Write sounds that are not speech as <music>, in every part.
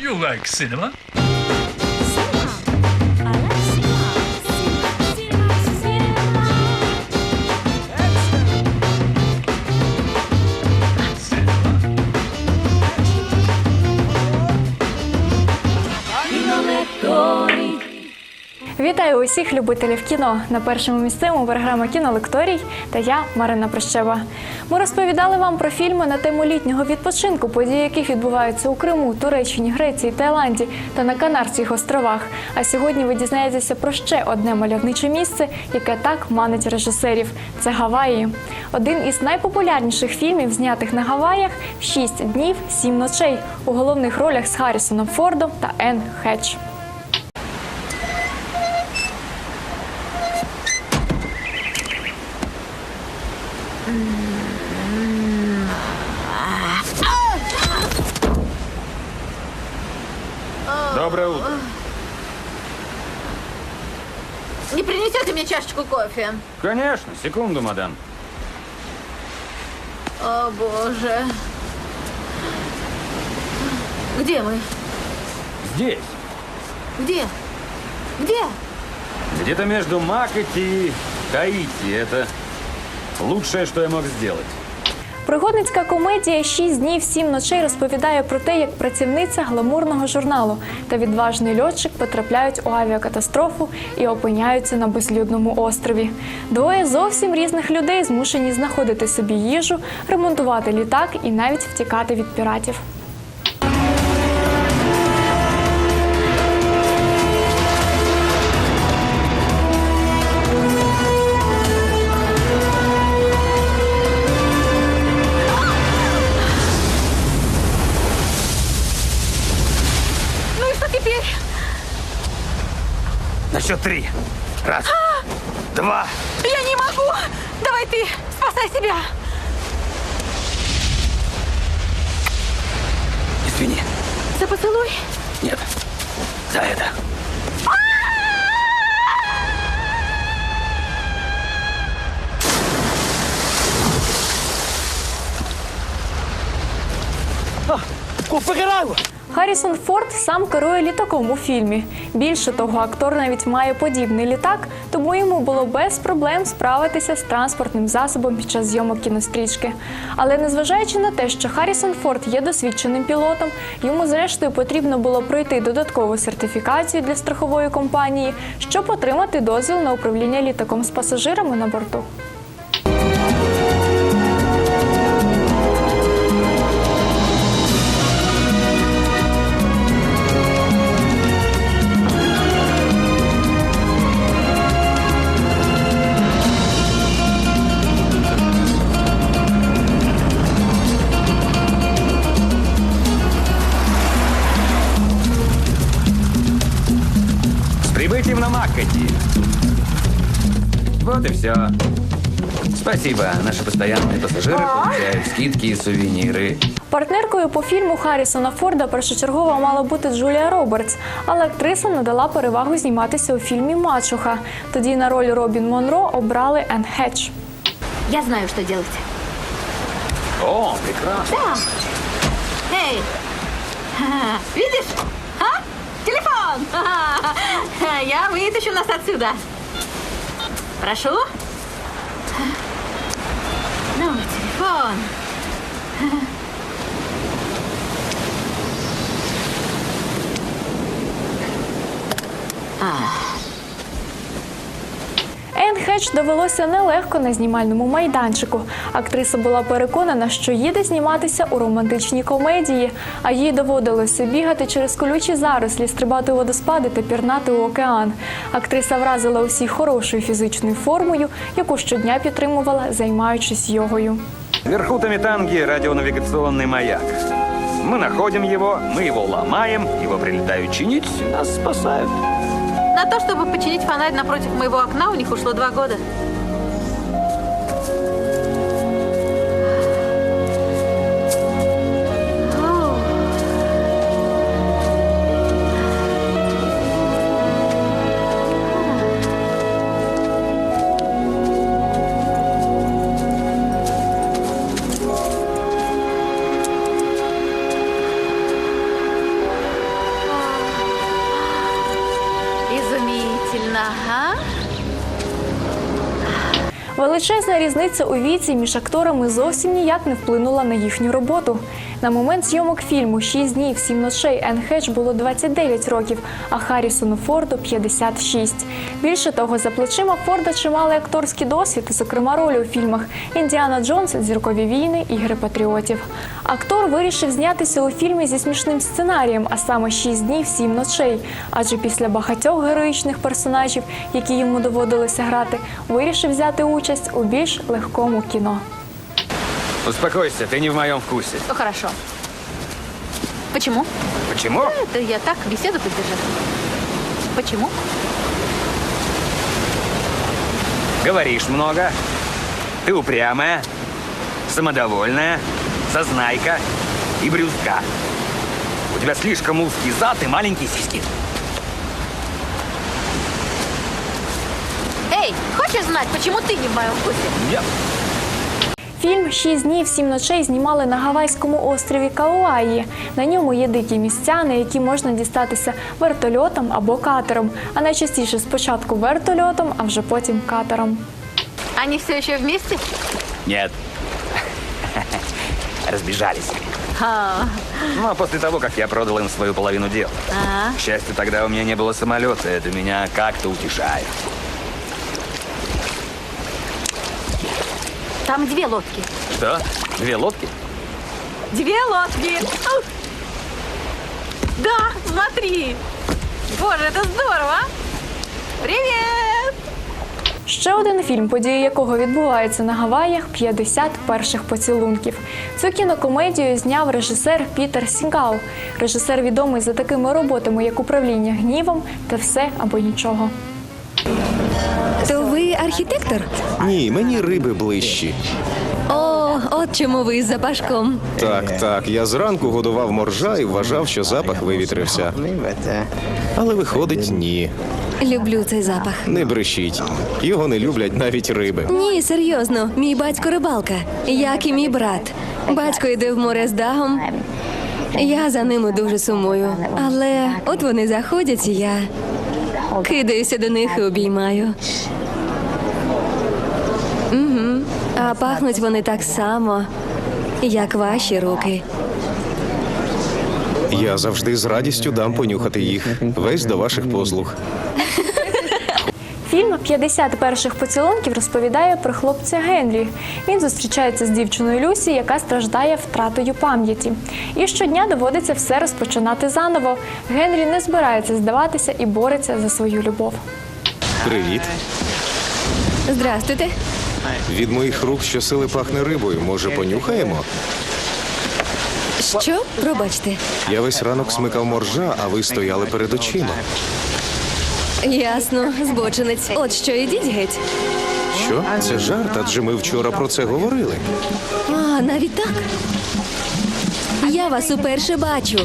You like cinema? Вітаю усіх любителів кіно. На першому місцевому програма кінолекторій та я Марина Прощева. Ми розповідали вам про фільми на тему літнього відпочинку, події яких відбуваються у Криму, Туреччині, Греції, Таїланді та на Канарських островах. А сьогодні ви дізнаєтеся про ще одне мальовниче місце, яке так манить режисерів. Це Гаваї. Один із найпопулярніших фільмів, знятих на Гаваях «Шість днів, сім ночей у головних ролях з Харрісоном Фордом та Енн Хедж. Доброе утро. Не принесете мне чашечку кофе? Конечно, секунду, мадам. О, боже. Где мы? Здесь. Где? Где? Где-то между Макати и Таити. Это лучшее, что я мог сделать. Пригодницька комедія «Шість днів, сім ночей розповідає про те, як працівниця гламурного журналу та відважний льотчик потрапляють у авіакатастрофу і опиняються на безлюдному острові. Двоє зовсім різних людей змушені знаходити собі їжу, ремонтувати літак і навіть втікати від піратів. Счет три. Раз. Два. Я не могу! Давай ты, спасай себя! Извини. За поцелуй? Нет. За это. Харрісон Форд сам керує літаком у фільмі. Більше того, актор навіть має подібний літак, тому йому було без проблем справитися з транспортним засобом під час зйомок кінострічки. Але незважаючи на те, що Харрісон Форд є досвідченим пілотом, йому зрештою потрібно було пройти додаткову сертифікацію для страхової компанії, щоб отримати дозвіл на управління літаком з пасажирами на борту. все. Спасибо. Наши постоянные пассажиры получают скидки и сувениры. Партнеркою по фільму Харрісона Форда першочергово мала бути Джулія Робертс, але актриса надала перевагу зніматися у фільмі Мачуха. Тоді на роль Робін Монро обрали Енн Хедж. Я знаю, что делать. О, прекрасно. Да. Эй! Ха-ха. <laughs> Видишь? А? Телефон! Ха-ха. <laughs> Я вытащу нас отсюда. Прошу. Ну, телефон. Енн Хедж довелося нелегко на знімальному майданчику. Актриса була переконана, що їде зніматися у романтичній комедії, а їй доводилося бігати через колючі зарослі, стрибати у водоспади та пірнати у океан. Актриса вразила усіх хорошою фізичною формою, яку щодня підтримувала, займаючись йогою. Вверху Тамитанги радионавигационный маяк. Мы находим его, мы его ломаем, его прилетают чинить, нас спасают. На то, чтобы починить фонарь напротив моего окна, у них ушло два года. Изумительно, а? Величезна різниця у віці між акторами зовсім ніяк не вплинула на їхню роботу. На момент зйомок фільму «Шість днів, сім ночей» Енн Хедж було 29 років, а Харрісону Форду 56. Більше того, за плечима Форда чималий акторський досвід, зокрема ролі у фільмах Індіана Джонс, Зіркові війни, Ігри патріотів. Актор вирішив знятися у фільмі зі смішним сценарієм, а саме «Шість днів, сім ночей. Адже після багатьох героїчних персонажів, які йому доводилося грати, вирішив взяти участь у більш легкому кіно. Успокойся, ты не в моем вкусе. Ну, хорошо. Почему? Почему? Это я так беседу поддержала. Почему? Говоришь много. Ты упрямая, самодовольная, зазнайка и брюзга. У тебя слишком узкий зад и маленькие сиськи. хочешь знать, почему ты не в моем вкусе? Нет. Фільм Шість днів, сім ночей знімали на гавайському острові Кауаї. На ньому є дикі місця, на які можна дістатися вертольотом або катером. А найчастіше спочатку вертольотом, а вже потім катером. Они все еще вместе? Нет. <laughs> Разбежались. А, Ну, а после того, как я продал им свою половину дел. а. К счастью, тогда у меня не было самолета. Это меня как-то утешает. Там две лодки. Что? Две лодки? Две лодки. Ау. Да, смотри. Боже, это здорово. Привет. Ще один фільм, події якого відбуваються на Гаваях 50 перших поцілунків. Цю кінокомедію зняв режисер Пітер Сінгал. Режисер відомий за такими роботами, як управління гнівом та все або нічого. Архітектор? Ні, мені риби ближчі. О, от чому ви з запашком. Так, так. Я зранку годував моржа і вважав, що запах вивітрився. Але виходить, ні. Люблю цей запах. Не брешіть. Його не люблять навіть риби. Ні, серйозно, мій батько рибалка, як і мій брат. Батько йде в море з дагом. Я за ними дуже сумую. Але от вони заходять, і я кидаюся до них і обіймаю. А пахнуть вони так само, як ваші руки. Я завжди з радістю дам понюхати їх. Весь до ваших послуг. Фільм «50 перших поцілунків розповідає про хлопця Генрі. Він зустрічається з дівчиною Люсі, яка страждає втратою пам'яті. І щодня доводиться все розпочинати заново. Генрі не збирається здаватися і бореться за свою любов. Привіт. Здрастуйте. Від моїх рук щосили пахне рибою. Може, понюхаємо? Що? Пробачте. Я весь ранок смикав моржа, а ви стояли перед очима. Ясно, збочинець. От що ідіть геть. Що? Це жарт, адже ми вчора про це говорили. А, навіть так. Я вас уперше бачу.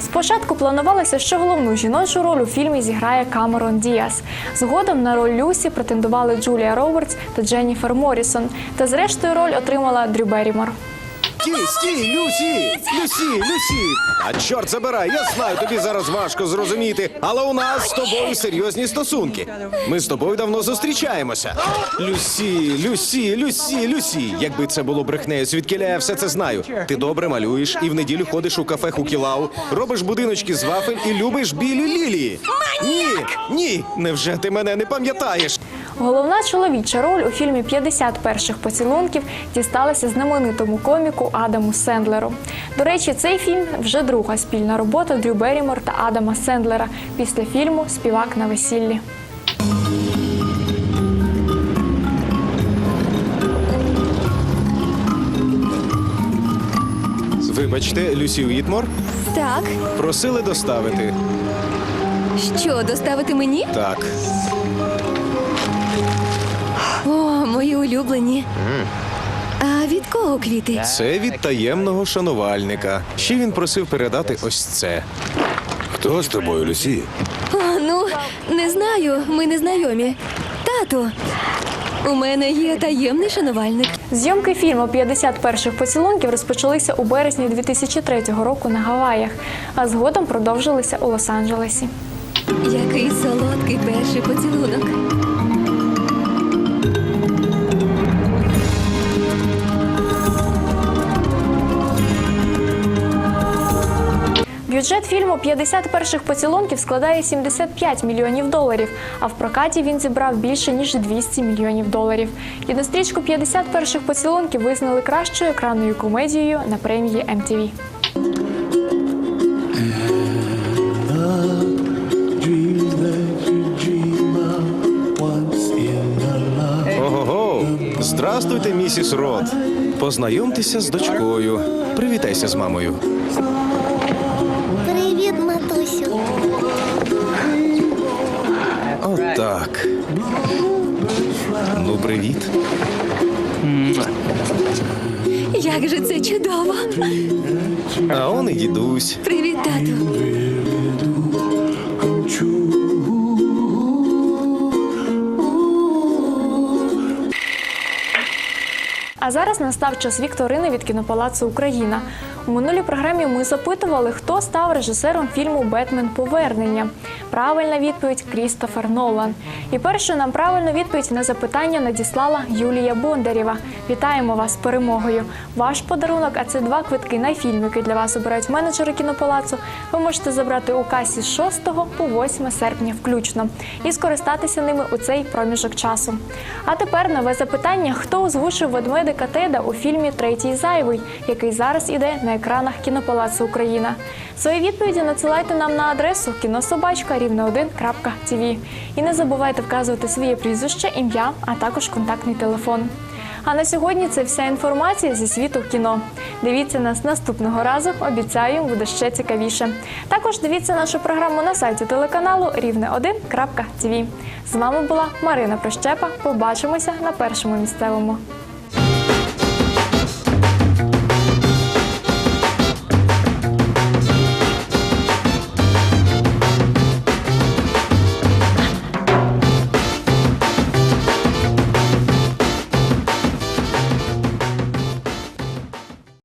Спочатку планувалося, що головну жіночу роль у фільмі зіграє Камерон Діас. Згодом на роль Люсі претендували Джулія Робертс та Дженніфер Моррісон. Та зрештою роль отримала Дрю Беррімор. Стій, стій, Люсі! Люсі, Люсі! А чорт забирай, я знаю, тобі зараз важко зрозуміти, але у нас з тобою серйозні стосунки. Ми з тобою давно зустрічаємося. Люсі, Люсі, Люсі, Люсі. Якби це було брехнею, звідкиля я все це знаю. Ти добре малюєш і в неділю ходиш у кафе Хукілау, робиш будиночки з вафель і любиш білі лілії. Ні, ні, невже ти мене не пам'ятаєш? Головна чоловіча роль у фільмі «50 перших поцілунків дісталася знаменитому коміку Адаму Сендлеру. До речі, цей фільм вже друга спільна робота Дрю Беррімор та Адама Сендлера після фільму Співак на весіллі. Вибачте, Люсі Уітмор, Так, просили доставити. що доставити мені? Так. О, мої улюблені. А від кого квіти? Це від таємного шанувальника. Ще він просив передати ось це. Хто з тобою, Люсі? О, ну, не знаю, ми не знайомі. Тату, у мене є таємний шанувальник. Зйомки фільму «50 перших поцілунків розпочалися у березні 2003 року на Гаваях, а згодом продовжилися у Лос-Анджелесі. Який солодкий перший поцілунок. Бюджет фільму «50 перших поцілунків складає 75 мільйонів доларів, а в прокаті він зібрав більше ніж 200 мільйонів доларів. Кінострічку «50 перших поцілунків визнали кращою екранною комедією на премії MTV. life. Ого-го! Здрастуйте, місіс Рот. Познайомтеся з дочкою. Привітайся з мамою. Отак. Ну, привіт. Як же це чудово! А он і дідусь. Привіт, тату. А зараз настав час вікторини від кінопалацу Україна. У минулій програмі ми запитували, хто став режисером фільму Бетмен Повернення. Правильна відповідь Крістофер Нолан. І першу нам правильну відповідь на запитання надіслала Юлія Бондарєва. Вітаємо вас з перемогою. Ваш подарунок, а це два квитки на фільм, який для вас обирають менеджери кінопалацу. Ви можете забрати у касі з 6 по 8 серпня включно і скористатися ними у цей проміжок часу. А тепер нове запитання: хто озвучив ведмедика Теда у фільмі Третій зайвий, який зараз іде на екранах кінопалацу Україна? Свої відповіді надсилайте нам на адресу кінособачка рівне1.тв. І не забувайте вказувати своє прізвище, ім'я, а також контактний телефон. А на сьогодні це вся інформація зі світу кіно. Дивіться нас наступного разу. Обіцяю, буде ще цікавіше. Також дивіться нашу програму на сайті телеканалу рівне1.тв. З вами була Марина Прищепа. Побачимося на першому місцевому.